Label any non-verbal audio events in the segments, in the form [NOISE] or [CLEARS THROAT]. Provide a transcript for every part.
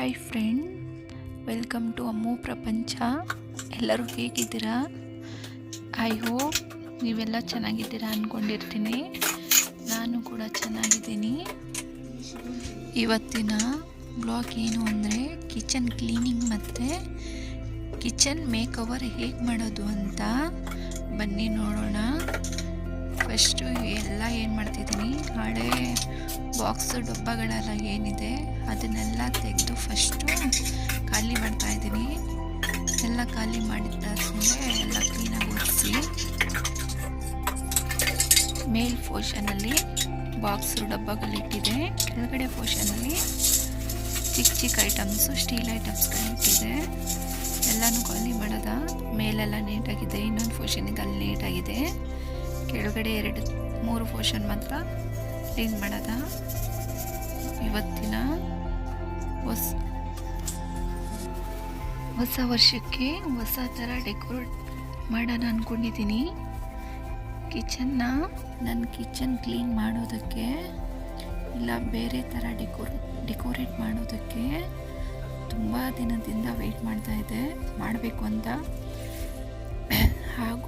Hi friend welcome to Ammu Prapancha ಎಲ್ಲರೂ ಹೇಗಿದ್ದೀರಾ? I hope ನೀವೆಲ್ಲ ಚೆನ್ನಾಗಿದ್ದೀರಾ ಅಂದ್ಕೊಂಡಿರ್ತೀನಿ ನಾನು ಕೂಡ ಚೆನ್ನಾಗಿದ್ದೀನಿ. ಇವತ್ತಿನ ಬ್ಲಾಗ್ ಏನು ಅಂದರೆ ಕಿಚನ್ ಕ್ಲೀನಿಂಗ್ ಮತ್ತು ಕಿಚನ್ ಮೇಕ್ ಓವರ್ ಹೇಗೆ ಮಾಡೋದು ಅಂತ ಬನ್ನಿ ನೋಡೋಣ. ಫಸ್ಟು ಎಲ್ಲ ಏನು ಮಾಡ್ತಿದ್ದೀನಿ ಹಳೆ ಬಾಕ್ಸು ಡಬ್ಬಗಳೆಲ್ಲ ಏನಿದೆ, ಅದನ್ನೆಲ್ಲ ತೆಗೆದು ಫಸ್ಟು ಖಾಲಿ ಮಾಡ್ತಾ ಇದ್ದೀನಿ. ಎಲ್ಲ ಖಾಲಿ ಮಾಡಿದ್ದಾದ್ಮೇಲೆ ಎಲ್ಲ ಕ್ಲೀನಾಗಿ ಒರೆಸಿ ಮೇಲ್ ಪೋರ್ಷನಲ್ಲಿ ಬಾಕ್ಸು ಡಬ್ಬಗಳಿಟ್ಟಿದೆ. ಕೆಳಗಡೆ ಪೋರ್ಷನಲ್ಲಿ ಚಿಕ್ಕ ಚಿಕ್ಕ ಐಟಮ್ಸು ಸ್ಟೀಲ್ ಐಟಮ್ಸ್ಗಳಿಟ್ಟಿದೆ ಎಲ್ಲನೂ ಖಾಲಿ ಮಾಡೋದ? ಮೇಲೆಲ್ಲ ನೀಟಾಗಿದೆ ಇನ್ನೊಂದು ಪೋರ್ಷನಿಗೆ ಅಲ್ಲಿ ನೀಟಾಗಿದೆ ಕೆಳಗಡೆ ಎರಡು, ಮೂರು ಪೋರ್ಷನ್ ಮಾತ್ರ ಕ್ಲೀನ್ ಮಾಡೋದ? ಇವತ್ತಿನ ಹೊಸ ಹೊಸ ವರ್ಷಕ್ಕೆ ಹೊಸ ಥರ ಡೆಕೋರೇಟ್ ಮಾಡೋಣ ಅಂದ್ಕೊಂಡಿದ್ದೀನಿ ಕಿಚನ್ನ ನನ್ನ ಕಿಚನ್ ಕ್ಲೀನ್ ಮಾಡೋದಕ್ಕೆ ಇಲ್ಲ ಬೇರೆ ಥರ ಡೆಕೋರ್ ಡೆಕೋರೇಟ್ ಮಾಡೋದಕ್ಕೆ ತುಂಬ ದಿನದಿಂದ ವೆಯ್ಟ್ ಮಾಡ್ತಾ ಇದ್ದೆ ಮಾಡಬೇಕು ಅಂತ.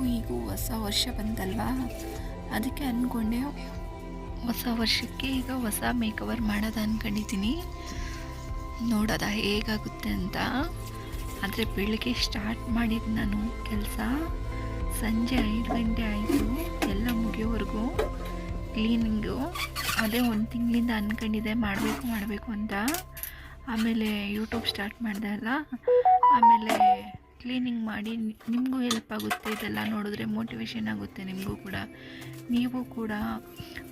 ಹಾಗೂ ಈಗ ಹೊಸ ವರ್ಷ ಬಂತಲ್ವಾ? ಅದಕ್ಕೆ ಅಂದ್ಕೊಂಡೆ ಹೊಸ ವರ್ಷಕ್ಕೆ ಈಗ ಹೊಸ ಮೇಕವರ್ ಮಾಡೋದು ಅಂದ್ಕೊಂಡಿದ್ದೀನಿ ನೋಡೋದ ಹೇಗಾಗುತ್ತೆ ಅಂತ. ಆದರೆ ಬೆಳಗ್ಗೆ ಸ್ಟಾರ್ಟ್ ಮಾಡಿದ್ದು ನಾನು ಕೆಲಸ. ಸಂಜೆ ಐದು ಗಂಟೆ ಆಯಿತು. ಎಲ್ಲ ಮುಗಿಯೋವರೆಗೂ ಕ್ಲೀನಿಂಗು ಅದೇ ಒಂದು ತಿಂಗಳಿಂದ ಅಂದ್ಕೊಂಡಿದ್ದೆ ಮಾಡಬೇಕು ಮಾಡಬೇಕು ಅಂತ. ಆಮೇಲೆ ಯೂಟ್ಯೂಬ್ ಸ್ಟಾರ್ಟ್ ಮಾಡಿದೆ ಅಲ್ಲ. ಆಮೇಲೆ ಕ್ಲೀನಿಂಗ್ ಮಾಡಿ ನಿಮಗೂ ಹೆಲ್ಪ್ ಆಗುತ್ತೆ, ಇದೆಲ್ಲ ನೋಡಿದ್ರೆ ಮೋಟಿವೇಶನ್ ಆಗುತ್ತೆ ನಿಮಗೂ ಕೂಡ. ನೀವು ಕೂಡ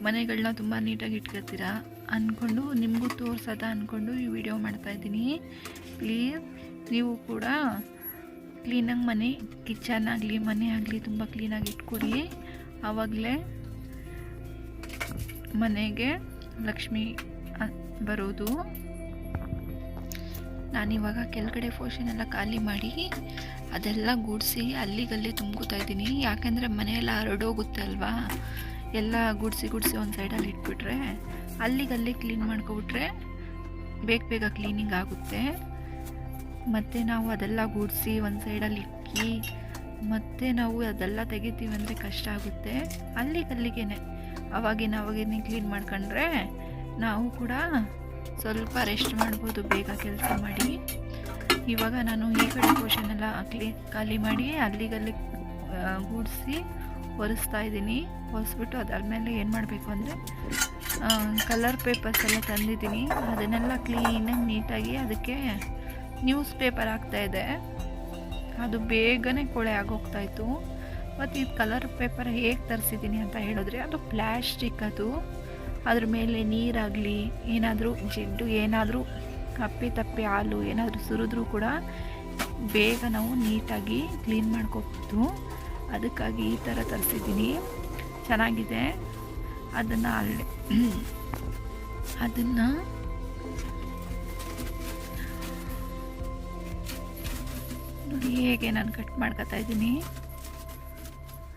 ಮನೆಗಳನ್ನ ತುಂಬ ನೀಟಾಗಿ ಇಟ್ಕೊತೀರ ಅಂದ್ಕೊಂಡು ನಿಮಗೂ ತೋರ್ಸೋದ ಅಂದ್ಕೊಂಡು ಈ ವಿಡಿಯೋ ಮಾಡ್ತಾಯಿದ್ದೀನಿ ಪ್ಲೀಸ್ ನೀವು ಕೂಡ ಕ್ಲೀನಾಗಿ ಮನೆ ಕಿಚನ್ ಆಗಲಿ, ಮನೆ ಆಗಲಿ ತುಂಬ ಕ್ಲೀನಾಗಿ ಇಟ್ಕೊಡಿ. ಆವಾಗಲೇ ಮನೆಗೆ ಲಕ್ಷ್ಮಿ ಬರೋದು. ನಾನಿವಾಗ ಕೆಳಗಡೆ ಪೋರ್ಷನ್ ಎಲ್ಲ ಖಾಲಿ ಮಾಡಿ ಅದೆಲ್ಲ ಗುಡಿಸಿ ಅಲ್ಲಿಗಲ್ಲಿ ತುಂಬ್ಕೋತಾ ಇದ್ದೀನಿ. ಯಾಕೆಂದರೆ ಮನೆಯೆಲ್ಲ ಹರಡೋಗುತ್ತೆ ಅಲ್ವಾ? ಎಲ್ಲ ಗುಡಿಸಿ ಗುಡಿಸಿ ಒಂದು ಸೈಡಲ್ಲಿ ಇಟ್ಬಿಟ್ರೆ ಅಲ್ಲಿಗಲ್ಲಿ ಕ್ಲೀನ್ ಮಾಡ್ಕೊಬಿಟ್ರೆ ಬೇಗ ಬೇಗ ಕ್ಲೀನಿಂಗ್ ಆಗುತ್ತೆ. ಮತ್ತು ನಾವು ಅದೆಲ್ಲ ಗುಡಿಸಿ ಒಂದು ಸೈಡಲ್ಲಿ ಇಕ್ಕಿ ಮತ್ತೆ ನಾವು ಅದೆಲ್ಲ ತೆಗಿತೀವಿ ಅಂದರೆ ಕಷ್ಟ ಆಗುತ್ತೆ. ಅಲ್ಲಿಗಲ್ಲಿಗೇ ಅವಾಗಿನ ಅವಾಗೇನೇ ಕ್ಲೀನ್ ಮಾಡ್ಕೊಂಡ್ರೆ ನಾವು ಕೂಡ ಸ್ವಲ್ಪ ರೆಸ್ಟ್ ಮಾಡ್ಬೋದು, ಬೇಗ ಕೆಲಸ ಮಾಡಿ. ಇವಾಗ ನಾನು ಈ ಕಡೆ ಪೋರ್ಷನ್ ಎಲ್ಲ ಕ್ಲೀ ಖಾಲಿ ಮಾಡಿ, ಅಲ್ಲಿಗಲ್ಲಿ ಗೂಡಿಸಿ ಒರೆಸ್ತಾ ಇದ್ದೀನಿ. ಒರೆಸ್ಬಿಟ್ಟು ಅದಾದಮೇಲೆ ಏನು ಮಾಡಬೇಕು ಅಂದರೆ ಕಲರ್ ಪೇಪರ್ಸ್ ಎಲ್ಲ ತಂದಿದ್ದೀನಿ. ಅದನ್ನೆಲ್ಲ ಕ್ಲೀನಾಗಿ ನೀಟಾಗಿ ಅದಕ್ಕೆ ನ್ಯೂಸ್ ಪೇಪರ್ ಇದೆ. ಅದು ಬೇಗನೆ ಕೊಳೆ ಆಗೋಗ್ತಾಯಿತ್ತು. ಮತ್ತು ಈ ಕಲರ್ ಪೇಪರ್ ಹೇಗೆ ತರಿಸಿದ್ದೀನಿ ಅಂತ ಹೇಳಿದ್ರೆ, ಅದು ಪ್ಲ್ಯಾಸ್ಟಿಕ್ ಅದು. ಅದ್ರ ಮೇಲೆ ನೀರಾಗಲಿ, ಏನಾದರೂ ಜಿಡ್ಡು, ಏನಾದರೂ ಅಪ್ಪಿ ತಪ್ಪಿ ಹಾಲು, ಏನಾದರೂ ಸುರಿದ್ರೂ ಕೂಡ ಬೇಗ ನಾವು ನೀಟಾಗಿ ಕ್ಲೀನ್ ಮಾಡ್ಕೋಬೋದು ಅದಕ್ಕಾಗಿ ಈ ಥರ ತರಿಸಿದ್ದೀನಿ. ಚೆನ್ನಾಗಿದೆ. ಅದನ್ನು ಅಲ್ಲೇ [CLEARS THROAT] ಅದನ್ನು ನೋಡಿ ಹೇಗೆ ನಾನು ಕಟ್ ಮಾಡ್ಕೊತಾ ಇದ್ದೀನಿ.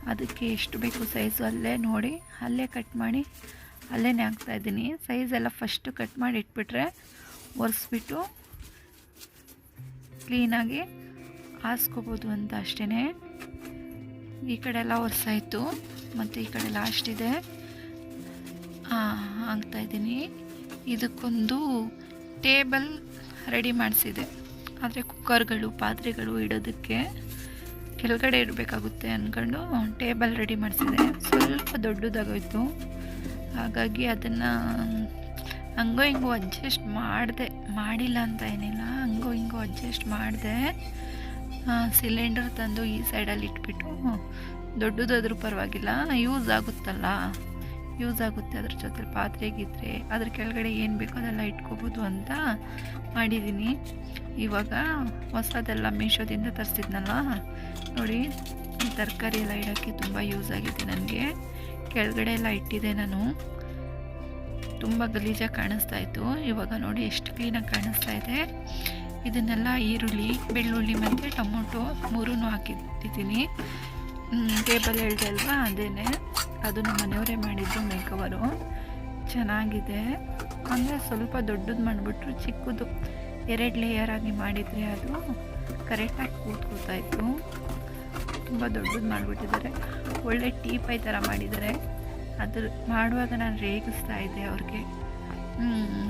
ಅದಕ್ಕೆ ಎಷ್ಟು ಬೇಕು ಸೈಜು ಅಲ್ಲೇ ನೋಡಿ. ಅಲ್ಲೇ ಕಟ್ ಮಾಡಿ ಅಲ್ಲೇ ಹಾಕ್ತಾ ಇದ್ದೀನಿ. ಸೈಜ್ ಎಲ್ಲ ಫಸ್ಟು ಕಟ್ ಮಾಡಿ ಇಟ್ಬಿಟ್ರೆ ಒರೆಸ್ಬಿಟ್ಟು ಕ್ಲೀನಾಗಿ ಹಾಸ್ಕೋಬೋದು ಅಂತ ಅಷ್ಟೇ ಈ ಕಡೆ ಎಲ್ಲ ಒರೆಸಾಯಿತು. ಮತ್ತು ಈ ಕಡೆ ಲಾಸ್ಟ್ ಇದೆ. ಹಾಕ್ತಾ ಇದ್ದೀನಿ. ಇದಕ್ಕೊಂದು ಟೇಬಲ್ ರೆಡಿ ಮಾಡಿಸಿದೆ. ಆದರೆ ಕುಕ್ಕರ್ಗಳು ಪಾತ್ರೆಗಳು ಇಡೋದಕ್ಕೆ ಕೆಳಗಡೆ ಇರಬೇಕಾಗುತ್ತೆ ಅಂದ್ಕೊಂಡು ಟೇಬಲ್ ರೆಡಿ ಮಾಡಿಸಿದೆ. ಸ್ವಲ್ಪ ದೊಡ್ಡದಾಗೋಯ್ತು. ಹಾಗಾಗಿ ಅದನ್ನು, ಹಂಗೋ ಹಿಂಗೋ ಅಡ್ಜಸ್ಟ್ ಮಾಡಿದೆ, ಮಾಡಿಲ್ಲ ಅಂತ ಏನಿಲ್ಲ, ಹಂಗೋ ಹಿಂಗೋ ಅಡ್ಜಸ್ಟ್ ಮಾಡಿದೆ ಸಿಲಿಂಡರ್ ತಂದು ಈ ಸೈಡಲ್ಲಿ ಇಟ್ಬಿಟ್ಟು, ದೊಡ್ಡದಾದ್ರೂ ಪರವಾಗಿಲ್ಲ ಯೂಸ್ ಆಗುತ್ತಲ್ಲ ಯೂಸ್ ಆಗುತ್ತೆ ಅದ್ರ ಜೊತೆ ಪಾತ್ರೆ ಗೀತ್ರೆ ಅದ್ರ ಕೆಳಗಡೆ ಏನು ಬೇಕೋ ಅದೆಲ್ಲ ಇಟ್ಕೋಬೋದು ಅಂತ ಮಾಡಿದ್ದೀನಿ ಇವಾಗ ಹೊಸದೆಲ್ಲ ಮೀಶೋದಿಂದ ತರಿಸಿದ್ನಲ್ಲ, ನೋಡಿ ತರಕಾರಿ ಎಲ್ಲ ಇಡೋಕ್ಕೆ ತುಂಬ ಯೂಸ್ ಆಗಿದೆ ನನಗೆ. ಕೆಳಗಡೆ ಎಲ್ಲ ಇಟ್ಟಿದೆ ನಾನು. ತುಂಬ ಗಲೀಜಾಗಿ ಕಾಣಿಸ್ತಾ ಇತ್ತು. ಇವಾಗ ನೋಡಿ ಎಷ್ಟು ಕ್ಲೀನಾಗಿ ಕಾಣಿಸ್ತಾ ಇದೆ. ಇದನ್ನೆಲ್ಲ ಈರುಳ್ಳಿ, ಬೆಳ್ಳುಳ್ಳಿ ಮತ್ತು ಟೊಮೊಟೊ ಮೂರೂ ಹಾಕಿಟ್ಟಿದ್ದೀನಿ. ಟೇಬಲ್ ಹೇಳಿದೆ ಅಲ್ವಾ? ಅದೇನೆ. ಅದು ನಮ್ಮ ಮನೆಯವರೇ ಮಾಡಿದ್ದು ಮೇಕವರು. ಚೆನ್ನಾಗಿದೆ. ಅಂದರೆ ಸ್ವಲ್ಪ ದೊಡ್ಡದು ಮಾಡಿಬಿಟ್ರು ಚಿಕ್ಕದು. ಎರಡು ಲೇಯರಾಗಿ ಮಾಡಿದರೆ ಅದು ಕರೆಕ್ಟಾಗಿ ಕೂತ್ಕೊಳ್ತಾಯಿತ್ತು ತುಂಬ ದೊಡ್ಡದು ಮಾಡಿಬಿಟ್ಟಿದ್ದಾರೆ. ಒಳ್ಳೆ ಟೀ ಪೈ ಥರ ಮಾಡಿದ್ದಾರೆ. ಅದ್ರ ಮಾಡುವಾಗ ನಾನು ರೇಗಿಸ್ತಾ ಇದ್ದೆ ಅವ್ರಿಗೆ.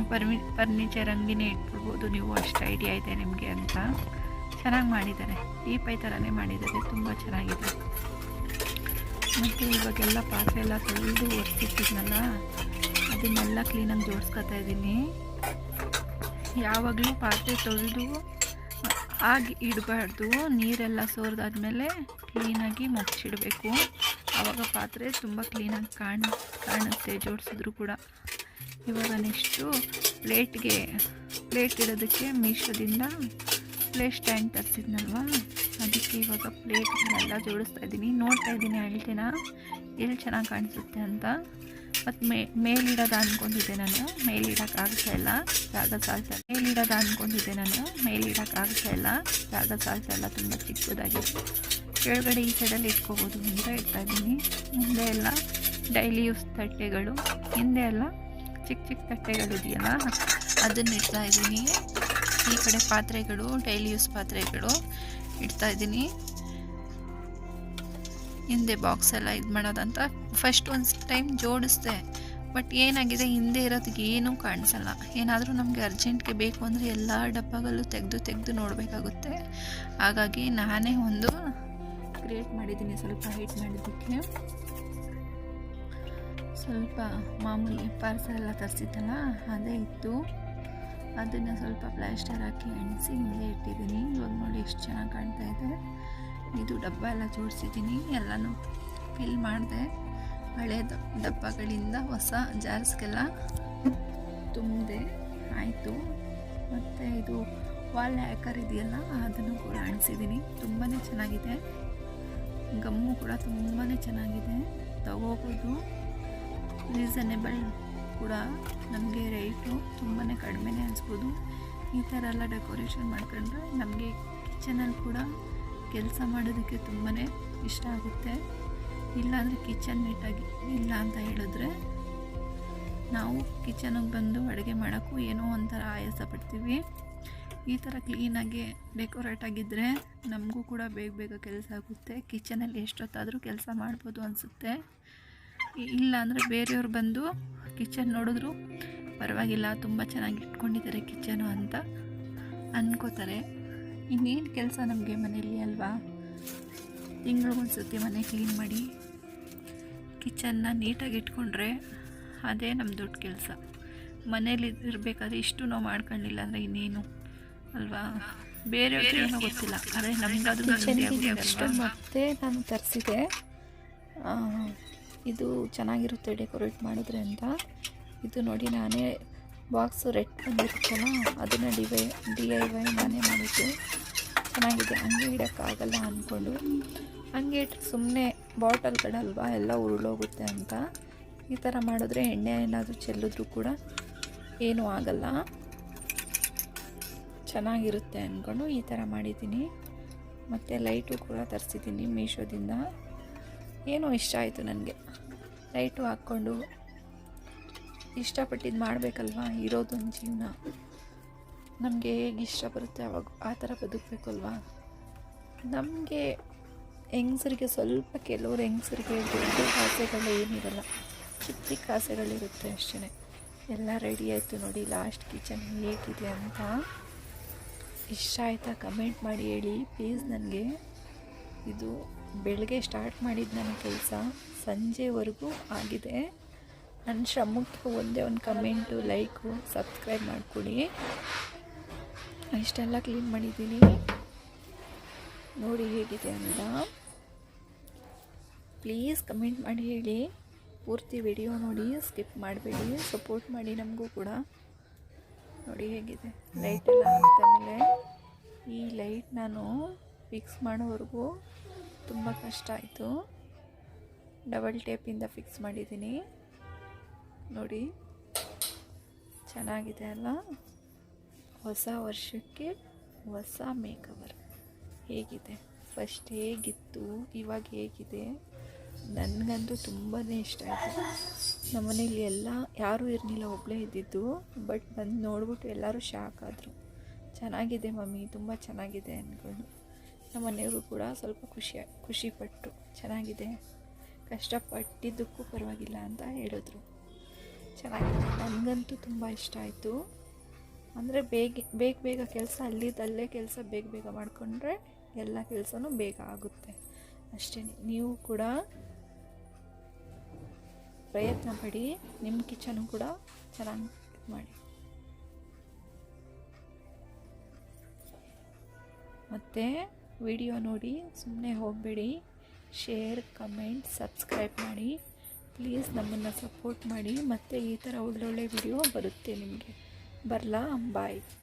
ಪರ್ಮಿ ಫರ್ನಿಚರ್ ಅಂಗಿನೇ ಇಟ್ಬಿಡ್ಬೋದು, ನೀವು ಅಷ್ಟು ಐಡಿಯಾ ಇದೆ ನಿಮಗೆ ಅಂತ. ಚೆನ್ನಾಗಿ ಮಾಡಿದ್ದಾರೆ. ಟೀ ಪೈ ಥರನೇ ಮಾಡಿದ್ದಾರೆ, ತುಂಬ ಚೆನ್ನಾಗಿದೆ. ಮತ್ತು ಇವಾಗೆಲ್ಲ ಪಾತ್ರೆ ಎಲ್ಲ ತೊಳೆದು ಒರೆಸಿಟ್ಟಿದ್ನಲ್ಲ, ಅದನ್ನೆಲ್ಲ ಕ್ಲೀನಾಗಿ ಜೋಡಿಸ್ಕೊತಾ ಇದ್ದೀನಿ. ಯಾವಾಗಲೂ ಪಾತ್ರೆ ತೊಳೆದು ಆಗಿ ಇಡಬಾರ್ದು, ನೀರೆಲ್ಲ ಸೋರ್ದಾದ್ಮೇಲೆ ಕ್ಲೀನಾಗಿ ಮುಚ್ಚಿಡಬೇಕು ಆವಾಗ ಪಾತ್ರೆ ತುಂಬ ಕ್ಲೀನಾಗಿ ಕಾಣ, ಕಾಣುತ್ತೆ, ಜೋಡಿಸಿದ್ರು ಕೂಡ. ಇವಾಗ ನೆಕ್ಸ್ಟು ಪ್ಲೇಟ್ಗೆ, ಪ್ಲೇಟ್ ಇಡೋದಕ್ಕೆ ಮೀಶೋದಿಂದ ಪ್ಲೇಟ್ ಸ್ಟ್ಯಾಂಡ್ ತರಿಸಿದ್ನಲ್ವ? ಅದಕ್ಕೆ ಇವಾಗ ಪ್ಲೇಟ್ಗಳೆಲ್ಲ ಜೋಡಿಸ್ತಾ ಇದ್ದೀನಿ. ನೋಡ್ತಾ ಇದ್ದೀನಿ ಹೇಳ್ತೀನ ಎಲ್ಲಿ ಚೆನ್ನಾಗಿ ಕಾಣಿಸುತ್ತೆ ಅಂತ. ಮತ್ತು ಮೇ, ಮೇಲಿಡೋದು ಅಂದ್ಕೊಂಡಿದ್ದೆ ನಾನು. ಮೇಲಿಡೋಕ್ಕಾಗ್ತಾ ಇಲ್ಲ. ಜಾಗ ಸಾಲ್ತಾ ಮೇಲಿಡೋದು ಅಂದ್ಕೊಂಡಿದ್ದೆ ನಾನು. ಮೇಲಿಡೋಕ್ಕಾಗ್ತಾ ಇಲ್ಲ. ಜಾಗ ಸಾಲ್ತಾ ಇಲ್ಲ. ತುಂಬ ಚಿಕ್ಕದಾಗಿದೆ. ಕೆಳಗಡೆ ಈ ಸೈಡಲ್ಲಿ ಇಟ್ಕೋಬೋದು. ಅಂತ ಇಡ್ತಾ ಇದ್ದೀನಿ. ಮುಂದೆ ಎಲ್ಲ ಡೈಲಿ ಯೂಸ್ ತಟ್ಟೆಗಳು. ಹಿಂದೆ ಎಲ್ಲ ಚಿಕ್ಕ ಚಿಕ್ಕ ತಟ್ಟೆಗಳು ಇದೆಯಲ್ಲ, ಅದನ್ನ ಇಡ್ತಾ ಇದ್ದೀನಿ. ಈ ಕಡೆ ಪಾತ್ರೆಗಳು ಡೈಲಿ ಯೂಸ್ ಪಾತ್ರೆಗಳು ಇಡ್ತಾ ಇದ್ದೀನಿ. ಹಿಂದೆ ಬಾಕ್ಸ್ ಎಲ್ಲ ಇದು ಮಾಡೋದಂತ ಫಸ್ಟ್ ಒಂದು ಟೈಮ್ ಜೋಡಿಸ್ದೆ. ಬಟ್ ಏನಾಗಿದೆ, ಹಿಂದೆ ಇರೋದಕ್ಕೆ ಏನೂ ಕಾಣಿಸಲ್ಲ. ಏನಾದರೂ ನಮಗೆ ಅರ್ಜೆಂಟ್ಗೆ ಬೇಕು ಅಂದರೆ ಎಲ್ಲ ಡಬ್ಬಗಳು ತೆಗೆದು ತೆಗೆದು ನೋಡಬೇಕಾಗುತ್ತೆ. ಹಾಗಾಗಿ ನಾನೇ ಒಂದು ಕ್ರಿಯೇಟ್ ಮಾಡಿದ್ದೀನಿ, ಸ್ವಲ್ಪ ಹೈಟ್ ಮಾಡಿದ್ದಕ್ಕೆ. ಸ್ವಲ್ಪ ಮಾಮೂಲಿ ಪಾರ್ಸಲ್ ಎಲ್ಲ ತರಿಸಿದ್ದಲ್ಲ, ಅದೇ ಇತ್ತು. ಅದನ್ನು ಸ್ವಲ್ಪ ಪ್ಲಾಸ್ಟರ್ ಹಾಕಿ ಎಣಿಸಿ ಹಿಂದೆ ಇಟ್ಟಿದ್ದೀನಿ. ಇವಾಗ ನೋಡಿ ಎಷ್ಟು ಚೆನ್ನಾಗಿ ಕಾಣ್ತಾ ಇದೆ. ಇದು ಡಬ್ಬ ಎಲ್ಲ ಜೋಡಿಸಿದ್ದೀನಿ, ಎಲ್ಲನೂ ಫಿಲ್ ಮಾಡಿದೆ. ಹಳೆ ಡಬ್ಬಗಳಿಂದ ಹೊಸ ಜಾರ್ಸ್ಗೆಲ್ಲ ತುಂಬಿದೆ, ಆಯಿತು. ಮತ್ತು ಇದು ವಾಲ್ ಹ್ಯಾಕರ್ ಇದೆಯಲ್ಲ, ಅದನ್ನು ಕೂಡ ಅಣಿಸಿದ್ದೀನಿ ತುಂಬಾ ಚೆನ್ನಾಗಿದೆ. ಗಮ್ಮು ಕೂಡ ತುಂಬಾ ಚೆನ್ನಾಗಿದೆ. ತಗೋಬೋದು. ರೀಸನೇಬಲ್ ಕೂಡ ನಮಗೆ ರೇಟು ತುಂಬಾ ಕಡಿಮೆನೇ ಅನಿಸ್ಬೋದು. ಈ ಥರ ಎಲ್ಲ ಡೆಕೋರೇಷನ್ ಮಾಡ್ಕೊಂಡ್ರೆ ನಮಗೆ ಕಿಚನಲ್ಲಿ ಕೂಡ ಕೆಲಸ ಮಾಡೋದಕ್ಕೆ ತುಂಬಾ ಇಷ್ಟ ಆಗುತ್ತೆ. ಇಲ್ಲಾಂದರೆ ಕಿಚನ್ ನೀಟಾಗಿ ಇಲ್ಲ ಅಂತ ಹೇಳಿದ್ರೆ ನಾವು ಕಿಚನಿಗೆ ಬಂದು ಅಡುಗೆ ಮಾಡೋಕ್ಕೂ ಏನೋ ಒಂಥರ ಆಯಾಸ ಪಡ್ತೀವಿ. ಈ ಥರ ಕ್ಲೀನಾಗಿ ಡೆಕೋರೇಟ್ ಆಗಿದ್ದರೆ ನಮಗೂ ಕೂಡ ಬೇಗ ಬೇಗ ಕೆಲಸ ಆಗುತ್ತೆ. ಕಿಚನಲ್ಲಿ ಎಷ್ಟೊತ್ತಾದರೂ ಕೆಲಸ ಮಾಡ್ಬೋದು ಅನಿಸುತ್ತೆ. ಇಲ್ಲ ಅಂದರೆ ಬೇರೆಯವ್ರು ಬಂದು ಕಿಚನ್ ನೋಡಿದ್ರು ಪರವಾಗಿಲ್ಲ, ತುಂಬ ಚೆನ್ನಾಗಿ ಇಟ್ಕೊಂಡಿದ್ದಾರೆ ಕಿಚನು ಅಂತ ಅಂದ್ಕೋತಾರೆ ಇನ್ನೇನು ಕೆಲಸ ನಮಗೆ ಮನೇಲಿ ಅಲ್ವಾ? ತಿಂಗಳಿಗೊಂದ್ಸತಿ ಮನೆ ಕ್ಲೀನ್ ಮಾಡಿ ಕಿಚನ್ನ ನೀಟಾಗಿ ಇಟ್ಕೊಂಡ್ರೆ ಅದೇ ನಮ್ಮ ದೊಡ್ಡ ಕೆಲಸ. ಮನೇಲಿ ಇರಬೇಕಾದ್ರೆ ಇಷ್ಟು ನಾವು ಮಾಡ್ಕೊಳ್ಳಿಲ್ಲ ಅಂದರೆ ಇನ್ನೇನು. ಅಲ್ವಾ? ಬೇರೆ ಏನೋ ಗೊತ್ತಿಲ್ಲ. ಆದರೆ ನಮಗದು ಕಿಚನ್ಗೆ ನೆಕ್ಸ್ಟ್ ಮತ್ತೆ ನಾನು ತರಿಸಿದೆ. ಇದು ಚೆನ್ನಾಗಿರುತ್ತೆ ಡೆಕೋರೇಟ್ ಮಾಡಿದ್ರೆ ಅಂತ. ಇದು ನೋಡಿ ನಾನೇ ಬಾಕ್ಸು ರೆಡ್ ಬಂದಿರುತ್ತಲ್ಲ ಅದನ್ನು ಡಿವೈ ಡಿ ಐ ವೈ ನಾನೇ ಮಾಡಿದ್ದು. ಚೆನ್ನಾಗಿದೆ. ಹಂಗೆ ಇಡೋಕ್ಕಾಗಲ್ಲ ಅಂದ್ಕೊಂಡು. ಹಂಗೆ ಸುಮ್ಮನೆ ಬಾಟಲ್ಗಳಲ್ವಾ ಎಲ್ಲ ಉರುಳೋಗುತ್ತೆ ಅಂತ. ಈ ಥರ ಮಾಡಿದ್ರೆ ಎಣ್ಣೆ ಏನಾದರೂ ಚೆಲ್ಲಿದ್ರು ಕೂಡ ಏನೂ ಆಗಲ್ಲ. ಚೆನ್ನಾಗಿರುತ್ತೆ ಅಂದ್ಕೊಂಡು ಈ ಥರ ಮಾಡಿದ್ದೀನಿ. ಮತ್ತು ಲೈಟು ಕೂಡ ತರಿಸಿದ್ದೀನಿ ಮೀಶೋದಿಂದ. ಏನೋ ಇಷ್ಟ ಆಯಿತು ನನಗೆ. ಲೈಟು ಹಾಕ್ಕೊಂಡು ಇಷ್ಟಪಟ್ಟಿದ್ದು ಮಾಡಬೇಕಲ್ವಾ ಇರೋದೊಂದು ಜೀವನ. ನಮಗೆ ಹೇಗೆ ಇಷ್ಟ ಬರುತ್ತೆ ಅವಾಗ ಆ ಥರ ಬದುಕಬೇಕಲ್ವಾ? ನಮಗೆ ಹೆಂಗಸರಿಗೆ ಸ್ವಲ್ಪ ಕೆಲವರು ಹೆಂಗಸರಿಗೆ ದೊಡ್ಡ ಆಸೆಗಳು ಏನಿರಲ್ಲ, ಚಿಕ್ಕ ಚಿಕ್ಕ ಆಸೆಗಳಿರುತ್ತೆ ಅಷ್ಟೇ ಎಲ್ಲ ರೆಡಿ ಆಯಿತು ನೋಡಿ ಲಾಸ್ಟ್ ಕಿಚನ್ ಹೇಗಿದೆ ಅಂತ. ಇಷ್ಟ ಆಯಿತಾ ಕಮೆಂಟ್ ಮಾಡಿ ಹೇಳಿ ಪ್ಲೀಸ್ ನನಗೆ. ಇದು ಬೆಳಗ್ಗೆ ಸ್ಟಾರ್ಟ್ ಮಾಡಿದ್ದು ನನ್ನ ಕೆಲಸ, ಸಂಜೆವರೆಗೂ ಆಗಿದೆ. ನನ್ನ ಶ್ರಮಕ್ಕೆ ಒಂದೇ ಒಂದು ಕಮೆಂಟು ಲೈಕು ಸಬ್ಸ್ಕ್ರೈಬ್ ಮಾಡಿಕೊಡಿ. ಇಷ್ಟೆಲ್ಲ ಕ್ಲೀನ್ ಮಾಡಿದ್ದೀನಿ. ನೋಡಿ ಹೇಗಿದೆ ಅಂತ. ಪ್ಲೀಸ್ ಕಮೆಂಟ್ ಮಾಡಿ ಹೇಳಿ. ಪೂರ್ತಿ ವಿಡಿಯೋ ನೋಡಿ ಸ್ಕಿಪ್ ಮಾಡಬೇಡಿ. ಸಪೋರ್ಟ್ ಮಾಡಿ ನಮಗೂ ಕೂಡ. ನೋಡಿ ಹೇಗಿದೆ. ಲೈಟ್ ಎಲ್ಲ ಹಾಕ್ತಾಮೇಲೆ ಈ ಲೈಟ್ ನಾನು ಫಿಕ್ಸ್ ಮಾಡೋವರೆಗೂ ತುಂಬ ಕಷ್ಟ ಆಯಿತು. ಡಬಲ್ ಟೇಪಿಂದ ಫಿಕ್ಸ್ ಮಾಡಿದ್ದೀನಿ. ನೋಡಿ, ಚೆನ್ನಾಗಿದೆ ಅಲ್ಲ? ಹೊಸ ವರ್ಷಕ್ಕೆ ಹೊಸ ಮೇಕವರ್ ಹೇಗಿದೆ? ಫಸ್ಟ್ ಹೇಗಿತ್ತು? ಇವಾಗ ಹೇಗಿದೆ? ನನಗಂತೂ ತುಂಬಾ ಇಷ್ಟ ಆಯಿತು. ನಮ್ಮ ಮನೇಲಿ ಎಲ್ಲ ಯಾರೂ ಇರಲಿಲ್ಲ ಒಬ್ಬಳೇ ಇದ್ದಿದ್ದು. ಬಟ್ ಬಂದು ನೋಡ್ಬಿಟ್ಟು ಎಲ್ಲರೂ ಶಾಕ್ ಆದರು. ಚೆನ್ನಾಗಿದೆ ಮಮ್ಮಿ, ತುಂಬ ಚೆನ್ನಾಗಿದೆ ಅಂದ್ಕೊಂಡು ನಮ್ಮ ಮನೆಯವರು ಕೂಡ ಸ್ವಲ್ಪ ಖುಷಿ ಖುಷಿಪಟ್ಟರು ಚೆನ್ನಾಗಿದೆ. ಕಷ್ಟಪಟ್ಟಿದ್ದಕ್ಕೂ ಪರವಾಗಿಲ್ಲ ಅಂತ ಹೇಳಿದ್ರು. ಚೆನ್ನಾಗಿದೆ. ನನಗಂತೂ ತುಂಬ ಇಷ್ಟ ಆಯಿತು. ಅಂದರೆ ಬೇಗ ಬೇಗ ಬೇಗ ಕೆಲಸ ಅಲ್ಲಿದ್ದಲ್ಲೇ ಕೆಲಸ ಬೇಗ ಬೇಗ ಮಾಡಿಕೊಂಡ್ರೆ ಎಲ್ಲ ಕೆಲಸನೂ ಬೇಗ ಆಗುತ್ತೆ. ಅಷ್ಟೇ ನೀವು ಕೂಡ ಪ್ರಯತ್ನ ಪಡಿ ನಿಮ್ಮ ಕಿಚನು ಕೂಡ ಚೆನ್ನಾಗಿ ಮಾಡಿ. ಮತ್ತು ವಿಡಿಯೋ ನೋಡಿ ಸುಮ್ಮನೆ ಹೋಗಬೇಡಿ. ಶೇರ್, ಕಮೆಂಟ್, ಸಬ್ಸ್ಕ್ರೈಬ್ ಮಾಡಿ. ಪ್ಲೀಸ್ ನಮ್ಮನ್ನು ಸಪೋರ್ಟ್ ಮಾಡಿ. ಮತ್ತು ಈ ಥರ ಒಳ್ಳೊಳ್ಳೆ ವಿಡಿಯೋ ಬರುತ್ತೆ ನಿಮಗೆ. ಬರಲಾ? ಬಾಯ್.